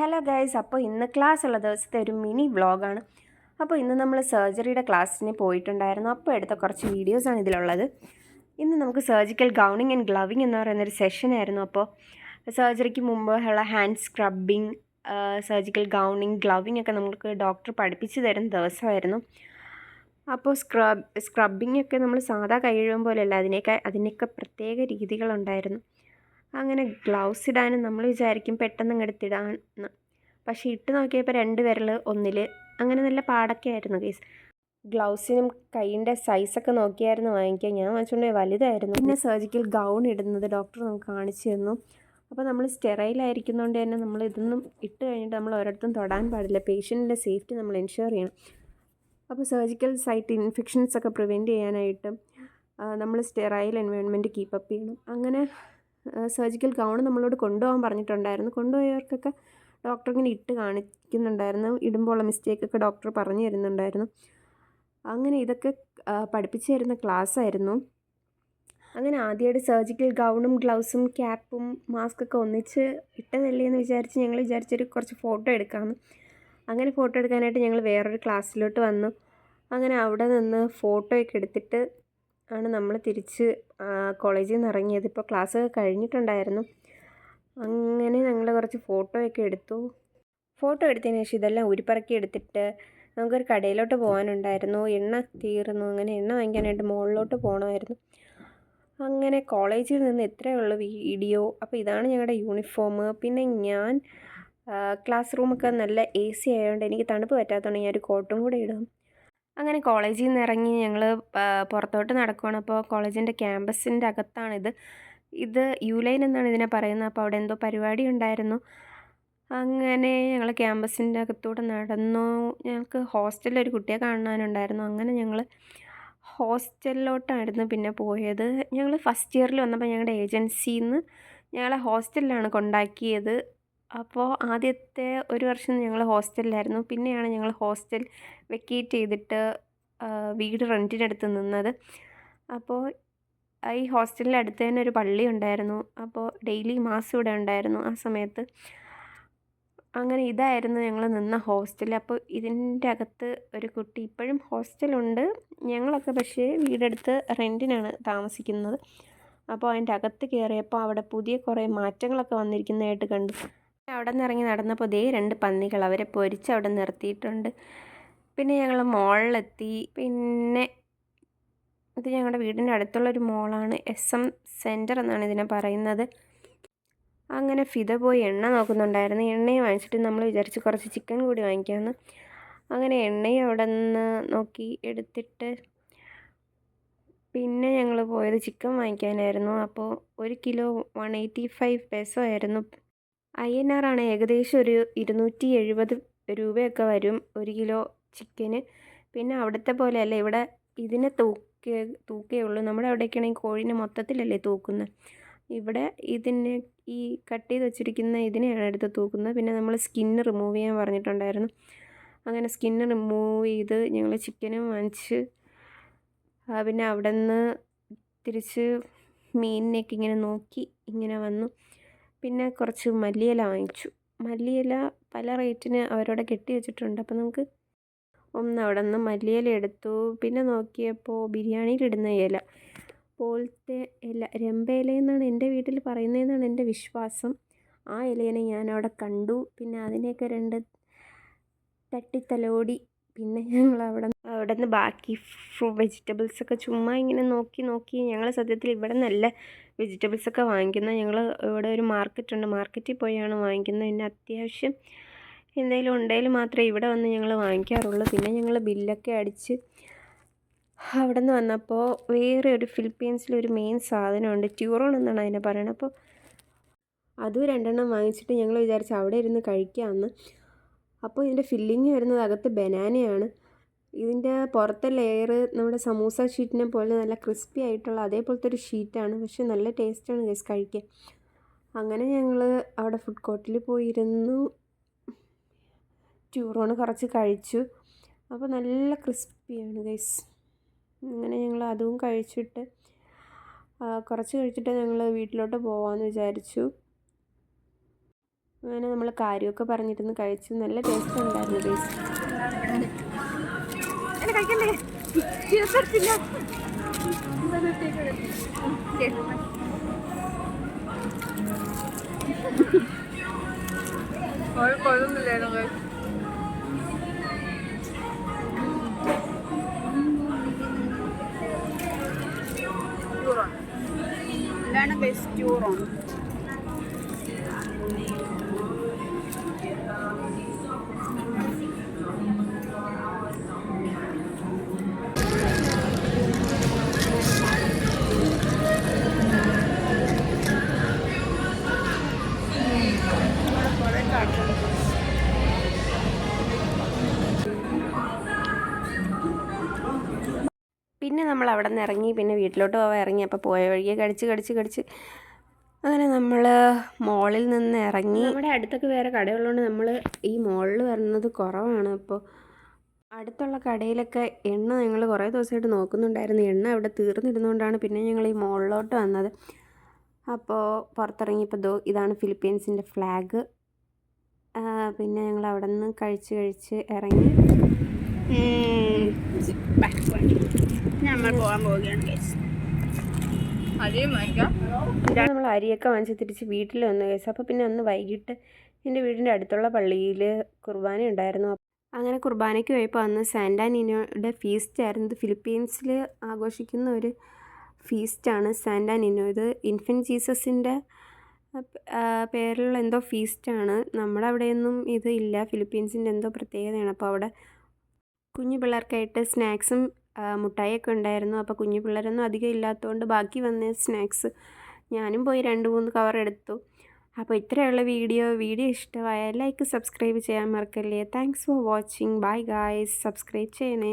Hello guys അപ്പോൾ ഇന്ന് class ഉള്ള ദിവസത്തെ ഒരു മിനി വ്ളോഗാണ് അപ്പോൾ ഇന്ന് നമ്മൾ സർജറിയുടെ ക്ലാസ്സിന് പോയിട്ടുണ്ടായിരുന്നു. അപ്പോൾ എടുത്ത കുറച്ച് വീഡിയോസാണ് ഇതിലുള്ളത്. ഇന്ന് നമുക്ക് സർജിക്കൽ ഗൗണിങ് ആൻഡ് ഗ്ലവിങ് എന്ന് പറയുന്നൊരു സെഷനായിരുന്നു അപ്പോൾ സർജറിക്ക് മുമ്പ് ഉള്ള hand scrubbing surgical gowning gloving ഒക്കെ നമുക്ക് ഡോക്ടർ പഠിപ്പിച്ചു തരുന്ന ദിവസമായിരുന്നു. അപ്പോൾ സ്ക്രബ് സ്ക്രബിങ് ഒക്കെ നമ്മൾ സാധാ കൈ അതിനേക്കാൾ അതിനൊക്കെ പ്രത്യേക രീതികളുണ്ടായിരുന്നു. അങ്ങനെ ഗ്ലൗസ് ഇടാനും നമ്മൾ വിചാരിക്കും പെട്ടെന്ന് അങ്ങ് പക്ഷെ ഇട്ട് നോക്കിയപ്പോൾ രണ്ട് വിരൽ ഒന്നിൽ അങ്ങനെ നല്ല പാടൊക്കെ ആയിരുന്നു കേസ് ഗ്ലൗസിനും കൈയിന്റെ സൈസൊക്കെ നോക്കിയായിരുന്നു വാങ്ങിക്കുക ഞാൻ വാങ്ങിച്ചുകൊണ്ട് വലുതായിരുന്നു. പിന്നെ സർജിക്കൽ ഗൗൺ ഇടുന്നത് ഡോക്ടർ നമുക്ക് കാണിച്ചു തന്നു. അപ്പോൾ നമ്മൾ സ്റ്റെറൈലായിരിക്കുന്നതുകൊണ്ട് തന്നെ നമ്മൾ ഇതൊന്നും ഇട്ട് കഴിഞ്ഞിട്ട് നമ്മൾ ഒരിടത്തും തൊടാൻ പാടില്ല. പേഷ്യന്റിന്റെ സേഫ്റ്റി നമ്മൾ എൻഷുർ ചെയ്യണം. അപ്പോൾ സർജിക്കൽ സൈറ്റ് ഇൻഫെക്ഷൻസ് ഒക്കെ പ്രിവെന്റ് ചെയ്യാനായിട്ട് നമ്മൾ സ്റ്റെറൈൽ എൻവയോൺമെന്റ് കീപ്പപ്പ് ചെയ്യണം. അങ്ങനെ സർജിക്കൽ ഗൗൺ നമ്മളോട് കൊണ്ടുപോകാൻ പറഞ്ഞിട്ടുണ്ടായിരുന്നു. കൊണ്ടുപോയവർക്കൊക്കെ ഡോക്ടർ ഇങ്ങനെ ഇട്ട് കാണിക്കുന്നുണ്ടായിരുന്നു. ഇടുമ്പോൾ ഉള്ള മിസ്റ്റേക്കൊക്കെ ഡോക്ടർ പറഞ്ഞു തരുന്നുണ്ടായിരുന്നു. അങ്ങനെ ഇതൊക്കെ പഠിപ്പിച്ചു തരുന്ന ക്ലാസ് ആയിരുന്നു. അങ്ങനെ ആദ്യമായിട്ട് സർജിക്കൽ ഗൗണും ഗ്ലൗസും ക്യാപ്പും മാസ്കൊക്കെ ഒന്നിച്ച് ഇട്ടതല്ലേ എന്ന് വിചാരിച്ച് ഞങ്ങൾ വിചാരിച്ചൊരു കുറച്ച് ഫോട്ടോ എടുക്കാമെന്ന് അങ്ങനെ ഫോട്ടോ എടുക്കാനായിട്ട് ഞങ്ങൾ വേറൊരു ക്ലാസ്സിലോട്ട് വന്നു. അങ്ങനെ അവിടെ നിന്ന് ഫോട്ടോയൊക്കെ എടുത്തിട്ട് ആണ് നമ്മൾ തിരിച്ച് കോളേജിൽ നിന്ന് ഇറങ്ങിയത്. ഇപ്പോൾ ക്ലാസ് കഴിഞ്ഞിട്ടുണ്ടായിരുന്നു. അങ്ങനെ ഞങ്ങൾ കുറച്ച് ഫോട്ടോയൊക്കെ എടുത്തു. ഫോട്ടോ എടുത്തതിന് ശേഷം ഇതെല്ലാം ഉരുപ്പറക്കി എടുത്തിട്ട് നമുക്കൊരു കടയിലോട്ട് പോകാനുണ്ടായിരുന്നു. എണ്ണ തീർന്നു. അങ്ങനെ എണ്ണ വാങ്ങിക്കാനായിട്ട് മുകളിലോട്ട് പോകണമായിരുന്നു അങ്ങനെ കോളേജിൽ നിന്ന് ഇത്രയേ ഉള്ളൂ വീഡിയോ അപ്പോൾ ഇതാണ് ഞങ്ങളുടെ യൂണിഫോം. പിന്നെ ഞാൻ ക്ലാസ് റൂമൊക്കെ നല്ല എ സി ആയതുകൊണ്ട് എനിക്ക് തണുപ്പ് പറ്റാത്തതുകൊണ്ട് ഞാൻ ഒരു കോട്ടും കൂടെ ഇടും. അങ്ങനെ കോളേജിൽ നിന്ന് ഇറങ്ങി ഞങ്ങൾ പുറത്തോട്ട് നടക്കുകയാണ് അപ്പോൾ കോളേജിന്റെ ക്യാമ്പസിന്റെ അകത്താണിത് ഇത്. യു ലൈൻ എന്നാണ് ഇതിനെ പറയുന്നത്. അപ്പോൾ അവിടെ എന്തോ പരിപാടി ഉണ്ടായിരുന്നു. അങ്ങനെ ഞങ്ങൾ ക്യാമ്പസിന്റെ അകത്തൂടെ നടന്നു. ഞങ്ങൾക്ക് ഹോസ്റ്റലിൽ ഒരു കുട്ടിയെ കാണാനുണ്ടായിരുന്നു. അങ്ങനെ ഞങ്ങൾ ഹോസ്റ്റലിലോട്ടായിരുന്നു പിന്നെ പോയത്. ഞങ്ങൾ ഫസ്റ്റ് ഇയറിൽ വന്നപ്പോൾ ഞങ്ങളുടെ ഏജൻസിയിൽ നിന്ന് ഞങ്ങളെ ഹോസ്റ്റലിലാണ് കൊണ്ടാക്കിയത്. അപ്പോൾ ആദ്യത്തെ ഒരു വർഷം ഞങ്ങൾ ഹോസ്റ്റലിലായിരുന്നു. പിന്നെയാണ് ഞങ്ങൾ ഹോസ്റ്റൽ വെക്കേറ്റ് ചെയ്തിട്ട് വീട് റെന്റിനെടുത്ത് നിന്നത്. അപ്പോൾ ഈ ഹോസ്റ്റലിന്റെ അടുത്ത് തന്നെ ഒരു പള്ളി ഉണ്ടായിരുന്നു. അപ്പോൾ ഡെയിലി മാസം ഇവിടെ ഉണ്ടായിരുന്നു ആ സമയത്ത്. അങ്ങനെ ഇതായിരുന്നു ഞങ്ങൾ നിന്ന ഹോസ്റ്റൽ. അപ്പോൾ ഇതിന്റെ അകത്ത് ഒരു കുട്ടി ഇപ്പോഴും ഹോസ്റ്റലുണ്ട്. ഞങ്ങളൊക്കെ പക്ഷേ വീടെടുത്ത് റെന്റിനാണ് താമസിക്കുന്നത്. അപ്പോൾ അതിന്റെ അകത്ത് കയറിയപ്പോൾ അവിടെ പുതിയ കുറേ മാറ്റങ്ങളൊക്കെ വന്നിരിക്കുന്നതായിട്ട് കണ്ടു. അവിടെ നിന്ന് ഇറങ്ങി നടന്നപ്പോൾ ദേ രണ്ട് പന്നികൾ അവരെ പൊരിച്ച് അവിടെ നിർത്തിയിട്ടുണ്ട്. പിന്നെ ഞങ്ങൾ മോളിലെത്തി. പിന്നെ ഇത് ഞങ്ങളുടെ വീടിന്റെ അടുത്തുള്ളൊരു മോളാണ്. എസ് എം സെന്റർ എന്നാണ് ഇതിനെ പറയുന്നത്. അങ്ങനെ ഫിത പോയി എണ്ണ നോക്കുന്നുണ്ടായിരുന്നു. എണ്ണയും വാങ്ങിച്ചിട്ട് നമ്മൾ വിചാരിച്ച് കുറച്ച് ചിക്കൻ കൂടി വാങ്ങിക്കാമെന്ന്. അങ്ങനെ എണ്ണയും അവിടെ നിന്ന് നോക്കി എടുത്തിട്ട് പിന്നെ ഞങ്ങൾ പോയത് ചിക്കൻ വാങ്ങിക്കാനായിരുന്നു. അപ്പോൾ ഒരു kilo one eighty five peso ആയിരുന്നു. ഐ എൻ ആർ ആണ് ഏകദേശം ഒരു ഇരുന്നൂറ്റി എഴുപത് രൂപയൊക്കെ വരും ഒരു കിലോ ചിക്കന്. പിന്നെ അവിടുത്തെ പോലെയല്ല ഇവിടെ ഇതിനെ തൂക്കേ തൂക്കേ ഉള്ളൂ. നമ്മുടെ അവിടെയൊക്കെയാണെങ്കിൽ കോഴിനെ മൊത്തത്തിലല്ലേ തൂക്കുന്നത്. ഇവിടെ ഇതിനെ ഈ കട്ട് ചെയ്ത് വെച്ചിരിക്കുന്ന ഇതിനെയാണ് എടുത്ത് തൂക്കുന്നത്. പിന്നെ നമ്മൾ സ്കിന്ന് റിമൂവ് ചെയ്യാൻ പറഞ്ഞിട്ടുണ്ടായിരുന്നു. അങ്ങനെ സ്കിന്ന് റിമൂവ് ചെയ്ത് ഞങ്ങൾ ചിക്കനും വാങ്ങിച്ച് പിന്നെ അവിടെ നിന്ന് തിരിച്ച് മീനിനെയൊക്കെ ഇങ്ങനെ നോക്കി ഇങ്ങനെ വന്നു. പിന്നെ കുറച്ച് മല്ലിയില വാങ്ങിച്ചു. മല്ലിയില പല റേറ്റിന് അവരവിടെ കെട്ടി വെച്ചിട്ടുണ്ട്. അപ്പോൾ നമുക്ക് ഒന്ന് അവിടെ നിന്ന് മല്ലിയില എടുത്തു. പിന്നെ നോക്കിയപ്പോൾ ബിരിയാണിയിലിടുന്ന ഇല. പോലത്തെ ഇല രമ്പയില എന്നാണ് എന്റെ വീട്ടിൽ പറയുന്നതെന്നാണ് എന്റെ വിശ്വാസം. ആ ഇലയെ ഞാൻ അവിടെ കണ്ടു. പിന്നെ അതിനെയൊക്കെ രണ്ട് തട്ടിത്തലോടി പിന്നെ ഞങ്ങൾ അവിടെ അവിടെ നിന്ന് ബാക്കി ഫ്രൂ വെജിറ്റബിൾസൊക്കെ ചുമ്മാ ഇങ്ങനെ നോക്കി നോക്കി ഞങ്ങൾ സത്യത്തിൽ ഇവിടെ നല്ല വെജിറ്റബിൾസൊക്കെ വാങ്ങിക്കുന്നത്. ഞങ്ങൾ ഇവിടെ ഒരു മാർക്കറ്റ് ഉണ്ട് മാർക്കറ്റിൽ പോയാണ് വാങ്ങിക്കുന്നത്. പിന്നെ അത്യാവശ്യം എന്തെങ്കിലും ഉണ്ടെങ്കിൽ മാത്രമേ ഇവിടെ വന്ന് ഞങ്ങൾ വാങ്ങിക്കാറുള്ളൂ. പിന്നെ ഞങ്ങൾ ബില്ലൊക്കെ അടിച്ച് അവിടെ നിന്ന് വന്നപ്പോൾ വേറെ ഒരു ഫിലിപ്പീൻസിലൊരു മെയിൻ സാധനമുണ്ട്. ട്യൂറോൺ എന്നാണ് അതിനെ പറയുന്നത് അപ്പോൾ അതും രണ്ടെണ്ണം വാങ്ങിച്ചിട്ട് ഞങ്ങൾ വിചാരിച്ചു അവിടെ ഇരുന്ന് കഴിക്കാമെന്ന് അപ്പോൾ ഇതിന്റെ ഫില്ലിങ് വരുന്നത് അകത്ത് ബനാനയാണ്. ഇതിന്റെ പുറത്തെ ലെയർ നമ്മുടെ സമൂസ ഷീറ്റിനെ പോലെ നല്ല ക്രിസ്പി ആയിട്ടുള്ള അതേപോലത്തെ ഒരു ഷീറ്റാണ് പക്ഷേ നല്ല ടേസ്റ്റാണ് ഗൈസ് കഴിക്കാൻ. അങ്ങനെ ഞങ്ങൾ അവിടെ ഫുഡ് കോർട്ടിൽ പോയിരുന്നു. ചൂറോണ് കുറച്ച് കഴിച്ചു. അപ്പോൾ നല്ല ക്രിസ്പിയാണ് ഗൈസ് അങ്ങനെ ഞങ്ങൾ അതും കഴിച്ചിട്ട് കുറച്ച് കഴിച്ചിട്ട് ഞങ്ങൾ വീട്ടിലോട്ട് പോകാമെന്ന് വിചാരിച്ചു. അങ്ങനെ നമ്മൾ കാര്യമൊക്കെ പറഞ്ഞിരുന്ന് കഴിച്ചു. നല്ല ടേസ്റ്റ് ഉണ്ടായിരുന്നു ടേസ്റ്റ് ഇതാണ് ബെസ്റ്റ് ടൂറോൺ പിന്നെ നമ്മൾ അവിടെ നിന്ന് ഇറങ്ങി പിന്നെ വീട്ടിലോട്ട് പോകാൻ ഇറങ്ങി. അപ്പോൾ പോയ വഴിയെ കടിച്ച് കടിച്ച് കടിച്ച്. അങ്ങനെ നമ്മൾ മോളിൽ നിന്ന് ഇറങ്ങി. നമ്മുടെ അടുത്തൊക്കെ വേറെ കടയുള്ളതുകൊണ്ട് നമ്മൾ ഈ മോളിൽ വരുന്നത് കുറവാണ്. അപ്പോൾ അടുത്തുള്ള കടയിലൊക്കെ എണ്ണ ഞങ്ങൾ കുറേ ദിവസമായിട്ട് നോക്കുന്നുണ്ടായിരുന്നു. എണ്ണ അവിടെ തീർന്നിരുന്നുകൊണ്ടാണ് പിന്നെ ഞങ്ങൾ ഈ മോളിലോട്ട് വന്നത്. അപ്പോൾ പുറത്തിറങ്ങിയപ്പോൾ ദോ ഇതാണ് ഫിലിപ്പീൻസിന്റെ ഫ്ലാഗ്. പിന്നെ ഞങ്ങൾ അവിടെ നിന്ന് കഴിച്ച് കഴിച്ച് ഇറങ്ങി. നമ്മൾ പോകാൻ പോവുകയാണ് നമ്മൾ അരിയൊക്കെ വാങ്ങിച്ച് തിരിച്ച് വീട്ടിൽ വന്നു കേസ് അപ്പോൾ പിന്നെ അന്ന് വൈകിട്ട് എന്റെ വീടിന്റെ അടുത്തുള്ള പള്ളിയിൽ കുർബാന ഉണ്ടായിരുന്നു. അങ്ങനെ കുർബാനയ്ക്ക് പോയപ്പോൾ അന്ന് സാന്റാനിനോയുടെ ഫീസ്റ്റ് ആയിരുന്നു. ഫിലിപ്പീൻസിൽ ആഘോഷിക്കുന്ന ഒരു ഫീസ്റ്റാണ് സാന്റാനിനോ. ഇത് ഇൻഫന്റ് ജീസസിന്റെ പേരിലുള്ള എന്തോ ഫീസ്റ്റാണ് നമ്മുടെ അവിടെയൊന്നും ഇത് ഇല്ല. ഫിലിപ്പീൻസിന്റെ എന്തോ പ്രത്യേകതയാണ്. അപ്പോൾ അവിടെ കുഞ്ഞു പിള്ളേർക്കായിട്ട് സ്നാക്സും മുട്ടായിയൊക്കെ ഉണ്ടായിരുന്നു. അപ്പോൾ കുഞ്ഞു പിള്ളേരൊന്നും അധികം ഇല്ലാത്തതുകൊണ്ട് ബാക്കി വന്ന സ്നാക്സ് ഞാനും പോയി രണ്ട് മൂന്ന് കവർ എടുത്തു. അപ്പോൾ ഇത്രയുള്ള വീഡിയോ. വീഡിയോ ഇഷ്ടമായ ലൈക്ക് സബ്സ്ക്രൈബ് ചെയ്യാൻ മറക്കല്ലേ. Thanks for watching bye guys subscribe ചെയ്യണേ.